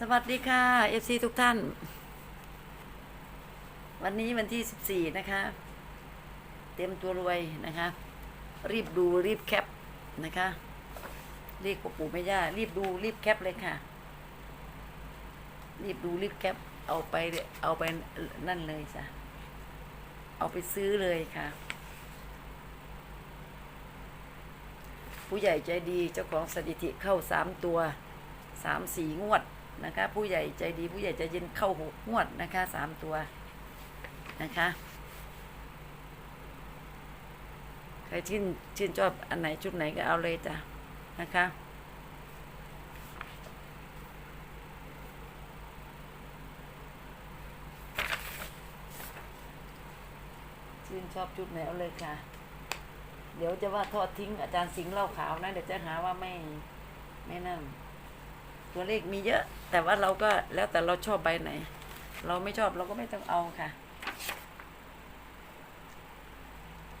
สวัสดีค่ะ FC ทุกท่าน วันนี้วันที่ 14 นะคะ เต็มตัวรวยนะคะ รีบดูรีบแคปนะคะเรียกปู่แม่ย่ารีบดูรีบแคปเลยค่ะ รีบดูรีบแคปเอาไปเอาไปนั่นเลยจ้ะเอาไปซื้อเลยค่ะ ผู้ใหญ่ใจดีเจ้าของสถิติเข้าสามตัวสามสี่งวด นะคะ ผู้ใหญ่ใจดีผู้ใหญ่ใจเย็นเข้าหกงวดนะคะสามตัวนะคะ ใครชื่นชื่นชอบอันไหนชุดไหนก็เอาเลยจ้ะนะคะชื่นชอบชุดไหนเอาเลยค่ะ เดี๋ยวจะว่าทอดทิ้งอาจารย์สิงห์เล่าขาวนะ เดี๋ยวจะหาว่าไม่ไม่นั่น ตัวเลขมีเยอะ แต่ว่าเราก็แล้วแต่เราชอบใบไหน เราไม่ชอบเราก็ไม่ต้องเอาค่ะ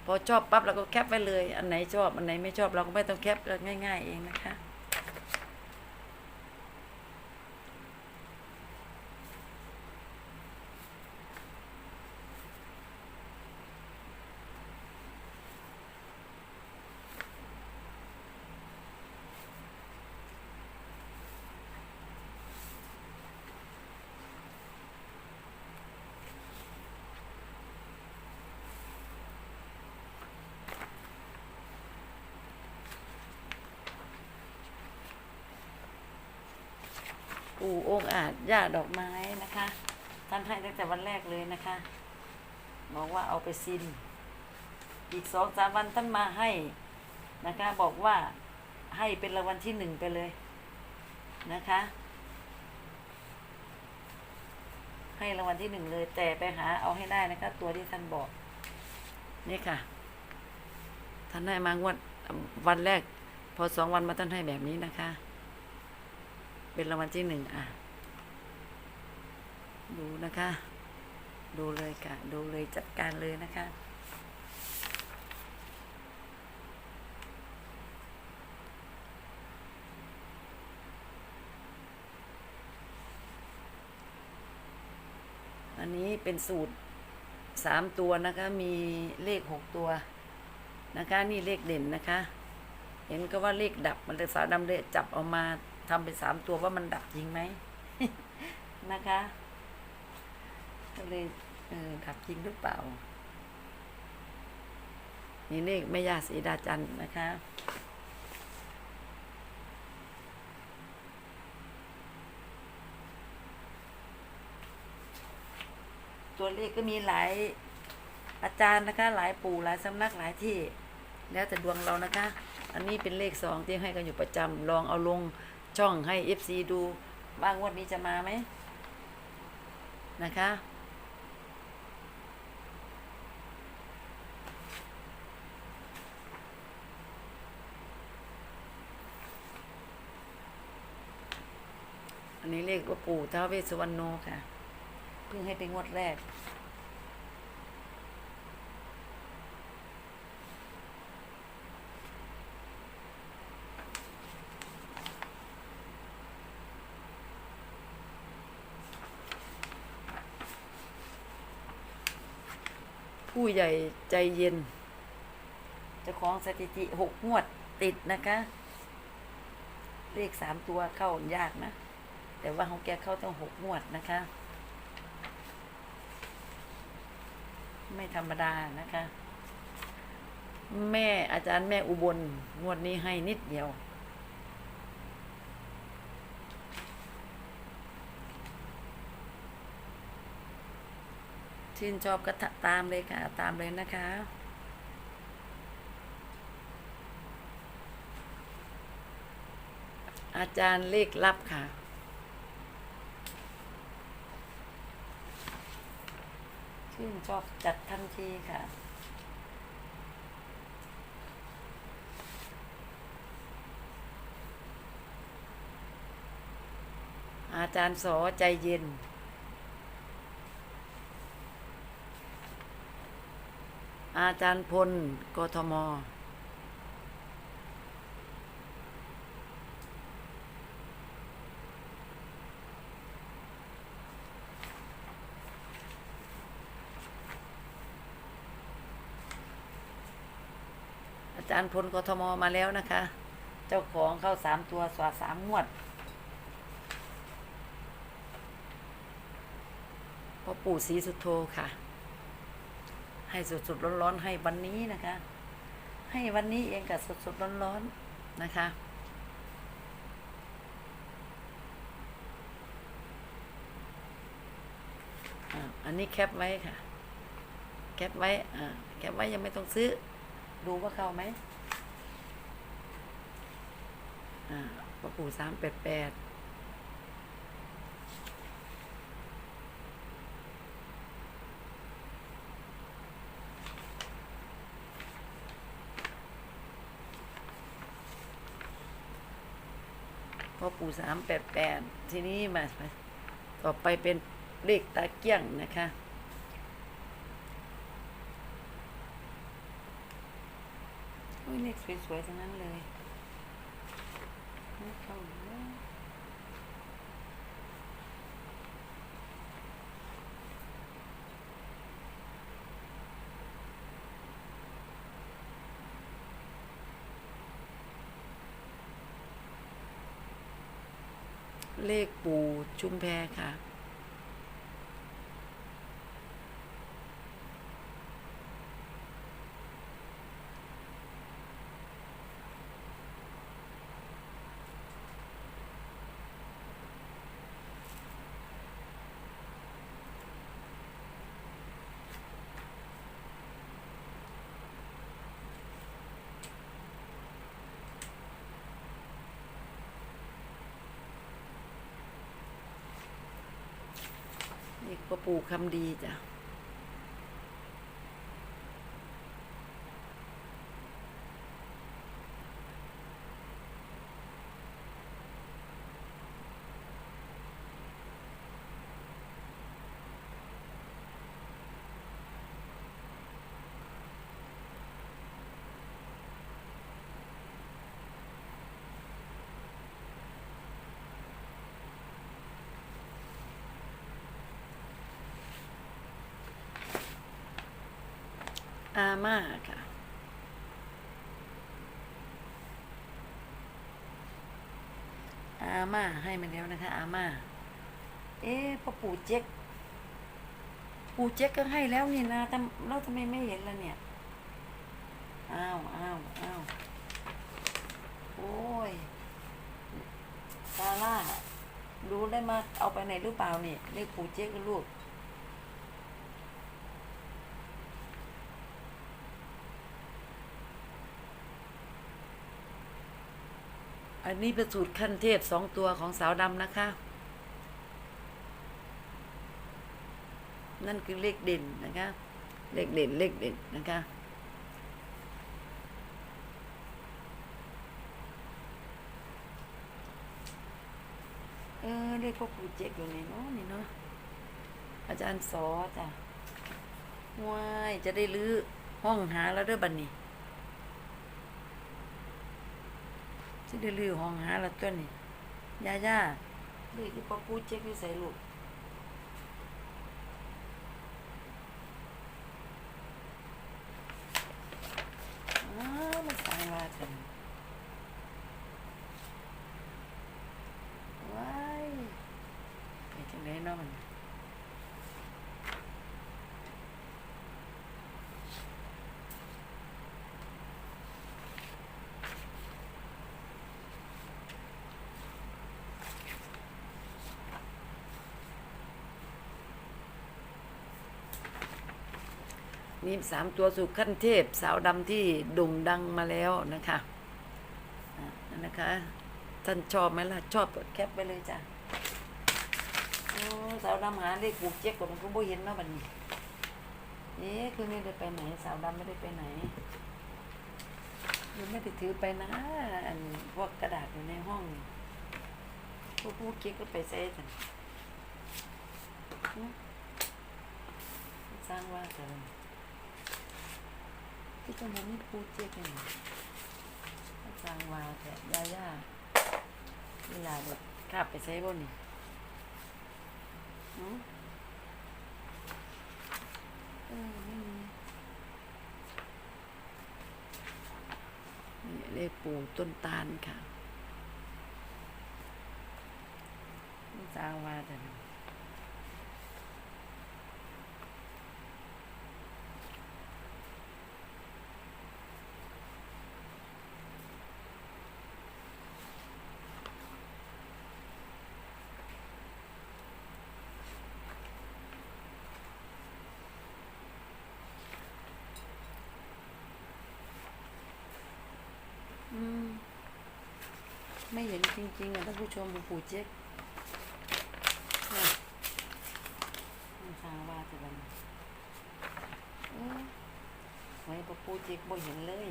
พอชอบปั๊บเราก็แคปไปเลย อันไหนชอบอันไหนไม่ชอบเราก็ไม่ต้องแคปง่าย ๆ เองนะคะ ปู่องอาจย่าดอกไม้นะคะ ท่านให้ตั้งแต่วันแรกเลยนะคะบอกว่าเอาไปซิน อีกสองสามวันท่านมาให้นะคะ บอกว่าให้เป็นรางวัลที่หนึ่งไปเลยนะคะ ให้รางวัลที่หนึ่งเลย แต่ไปหาเอาให้ได้นะคะ ตัวที่ท่านบอก นี่ค่ะ ท่านให้มางวดวันแรก พอสองวันมาท่านให้แบบนี้นะคะ เป็นรางวัลที่หนึ่งอะ ดูนะคะ ดูเลยค่ะ ดูเลยจัดการเลยนะคะอันนี้เป็นสูตรสามตัวนะคะ มีเลขหกตัวนะคะ นี่เลขเด่นนะคะ เห็นก็ว่าเลขดับมันเลยสาวดำเลยจับออกมา ทำเป็นสามตัวว่ามันดับจริงไหมนะคะก็เลยเออดับจริงหรือเปล่า นี่เลขแม่ยาสีดาจันนะคะตัวเลขก็มีหลายอาจารย์นะคะ หลายปู่หลายสำนักหลายที่ แล้วแต่ดวงเรานะคะ อันนี้เป็นเลขสองที่ให้กันอยู่ประจำลองเอาลง ช่องให้เอฟซีดูบ้างงวันนี้จะมาไหมนะคะ อันนี้เลขว่าปู่ท้าวเวสสุวรรณโนค่ะ เพิ่งให้เป็นงวดแรก ผู้ใหญ่ใจเย็นเจ้าของสถิติหกงวดติดนะคะ เลขสามตัวเข้ายากนะ แต่ว่าของแกเข้าต้องหกงวดนะคะ ไม่ธรรมดานะคะ แม่อาจารย์แม่อุบลงวดนี้ให้นิดเดียว ชื่นชอบก็ตามเลยค่ะ ตามเลยนะคะ อาจารย์เลขลับค่ะ ชื่นชอบจัดทันทีค่ะอาจารย์สอใจเย็น อาจารย์พล กทม อาจารย์พล กทม มาแล้วนะคะ เจ้าของเข้าสามตัวสวาสามงวดพ่อปู่ศรีสุโธค่ะ ให้สดๆร้อนๆให้วันนี้นะคะ ให้วันนี้เองกับสดๆร้อนๆนะคะอันนี้แคปไว้ค่ะ แคปไว้อ่าแคปไว้ยังไม่ต้องซื้อ ดูว่าเข้าไหมอ่าพระปู่สามแปดแปด พ่อปู่สามแปดแปดทีนี้มา ต่อไปเป็นเลขตาเกี้ยงนะคะอุ้ยเลขสวยๆทั้งนั้นเลยไม่เข้า เลขปูชุมแพค่ะ นี่ก็ปู่คำดีจ้ะ อาม่าค่ะ อาม่าให้มาแล้วนะคะ อาม่า เอ๊ะพ่อปู่เจ๊ก ปู่เจ๊กก็ให้แล้วนี่นะแต่เราทำไมไม่เห็นล่ะเนี่ย อ้าวอ้าวอ้าวโอ้ยซาร่ารู้ได้มาเอาไปไหนหรือเปล่านี่เรียกปู่เจ๊กลูก อันนี้เป็นสูตรขั้นเทพสองตัวของสาวดำนะคะ นั่นคือเลขเด่นนะคะ เลขเด่นเลขเด่นนะคะเออเลขพ่อปู่เจ๊กอยู่นี่เนาะนี่เนาะอาจารย์สอจ้ะว้ายจะได้ลื้อห้องหาแล้วเด้วยบันนี้ สิได้ลือห้องหาแล้วตัวนี่ยาย่าลือที่ปอปูเจ๊กอยู่ใส่ลูกอ้าวมันสายว่าจังว้ายไปจังไดเนาะมัน นี่สามตัวสุขขั้นเทพ สาวดำที่โด่งดังมาแล้วนะคะนั่นนะคะ ท่านชอบไหมล่ะ ชอบกดแคปไปเลยจ้ะสาวดำหาเลขผูกเจ๊กกดมันก็บ่เห็นเนาบัดนี้เอ๊ะคือไม่ได้ไปไหน สาวดำไม่ได้ไปไหนยังไม่ได้ถือไปนะ อันพวกกระดาษอยู่ในห้องพวกผู้เก๊กก็ไปใส่จังหึสร้างว่าแต่ละ ที่ตรงนั้นนี่ปูเจ๊กเนี่ยอาจารย์วาแถบยาย่าเวลาแบบขับไปใช้บ่นี่หือเออไม่มีนี่เลขปู่ต้นตาลค่ะสร้างมาแต่ ไม่เห็นจริงๆอะท่านผู้ชมหลวงปู่เจ๊กเนี่ยมันสร้างว่าจะบันไว้หลวงปู่เจ๊กบ่เห็นเลย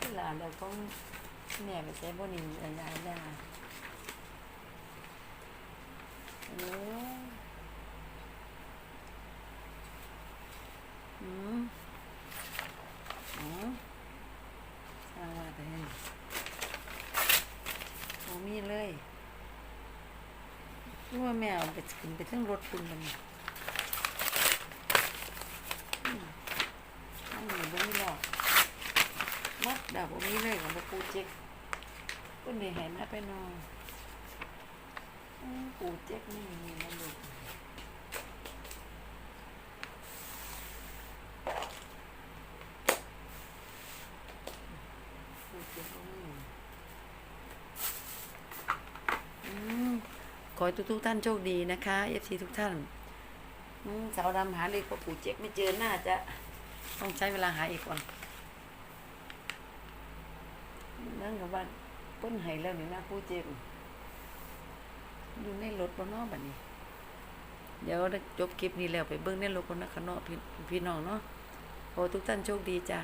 เวลานเราต้องแม่ไปใช้บ่นี่อันยาญาเอออืม อ๋อสร้างว่าแต่เห็นโอ้มีเลยรู้ว่า แม่เอาไปขึ้นไปทั้งรถคุณมันอืมอันนี้บ่มีหรอกมัดดาบบ่มีเลยของปูเจ๊กก็นี่เห็นนะไปนอนปูเจ๊กนี่มีนะลูกปูเจ๊กบ่มีอืมขอ ให้ทุกๆท่านโชคดีนะคะเอฟซีทุกท่านสาวดำหาเลยพ่อปู่เจ๊กไม่เจอน่าจะต้องใช้เวลาหาอีกก่อนนั่งกับว่าต้นไห้แล้วนี่นะปู่เจ๊กอยู่ในรถบนนอกแบบนี้ เดี๋ยวจบคลิปนี้แล้วไปเบิ้งในรถบนนักขางนอกพี่น้องเนาะขอให้ทุกท่านโชคดีจ้า